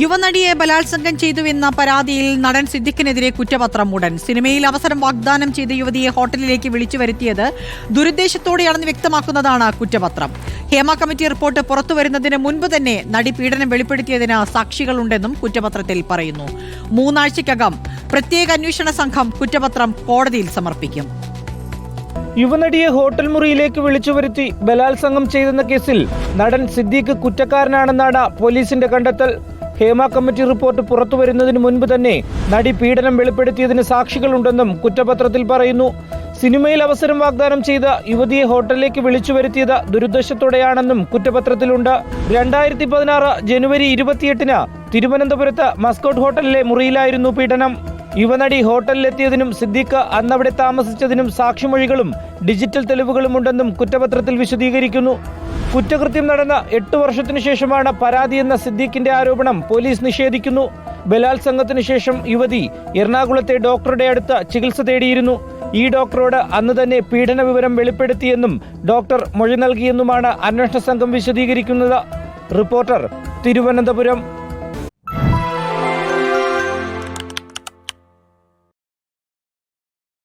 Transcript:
യുവനടിയെ ബലാത്സംഗം ചെയ്തുവെന്ന പരാതിയിൽ നടൻ സിദ്ദിഖിനെതിരെ കുറ്റപത്രം ഉടൻ. സിനിമയിൽ അവസരം വാഗ്ദാനം ചെയ്ത യുവതിയെ ഹോട്ടലിലേക്ക് വിളിച്ചു വരുത്തിയത് ദുരുദ്ദേശത്തോടെയാണെന്ന് വ്യക്തമാക്കുന്നതാണ് കുറ്റപത്രം. ഹേമ കമ്മിറ്റി റിപ്പോർട്ട് പുറത്തുവരുന്നതിന് മുൻപ് തന്നെ നടി പീഡനം വെളിപ്പെടുത്തിയതിന് സാക്ഷികളുണ്ടെന്നും കുറ്റപത്രത്തിൽ പറയുന്നു. മൂന്നാഴ്ചയ്ക്കകം പ്രത്യേക അന്വേഷണ സംഘം കുറ്റപത്രം കോടതിയിൽ സമർപ്പിക്കും. യുവനടിയെ ഹോട്ടൽ മുറിയിലേക്ക് വിളിച്ചു വരുത്തി ബലാത്സംഗം ചെയ്തെന്ന കേസിൽ നടൻ സിദ്ദീഖ് കുറ്റക്കാരനാണെന്നാണ് പോലീസിന്റെ കണ്ടെത്തൽ. ഹേമ കമ്മിറ്റി റിപ്പോർട്ട് പുറത്തു വരുന്നതിന് മുൻപ് തന്നെ നടി പീഡനം വെളിപ്പെടുത്തിയതിന് സാക്ഷികളുണ്ടെന്നും കുറ്റപത്രത്തിൽ പറയുന്നു. സിനിമയിൽ അവസരം വാഗ്ദാനം ചെയ്ത യുവതിയെ ഹോട്ടലിലേക്ക് വിളിച്ചു വരുത്തിയത് ദുരുദ്ദേശത്തോടെയാണെന്നും കുറ്റപത്രത്തിലുണ്ട്. രണ്ടായിരത്തി പതിനാറ് ജനുവരി ഇരുപത്തിയെട്ടിന് തിരുവനന്തപുരത്ത് മസ്കോട്ട് ഹോട്ടലിലെ മുറിയിലായിരുന്നു പീഡനം. യുവനടി ഹോട്ടലിലെത്തിയതിനും സിദ്ദിഖ് അന്നവിടെ താമസിച്ചതിനും സാക്ഷിമൊഴികളും ഡിജിറ്റൽ തെളിവുകളും ഉണ്ടെന്നും കുറ്റപത്രത്തിൽ വിശദീകരിക്കുന്നു. കുറ്റകൃത്യം നടന്ന എട്ട് വർഷത്തിനു ശേഷമാണ് പരാതി എന്ന സിദ്ദീഖിന്റെ ആരോപണം പോലീസ് നിഷേധിക്കുന്നു. ബലാത്സംഗത്തിനു ശേഷം യുവതി എറണാകുളത്തെ ഡോക്ടറുടെ അടുത്ത് ചികിത്സ തേടിയിരുന്നു. ഈ ഡോക്ടറോട് അന്ന് തന്നെ പീഡന വിവരം വെളിപ്പെടുത്തിയെന്നും ഡോക്ടർ മൊഴി നൽകിയെന്നുമാണ് അന്വേഷണ സംഘം വിശദീകരിക്കുന്നത്. റിപ്പോർട്ടർ തിരുവനന്തപുരം.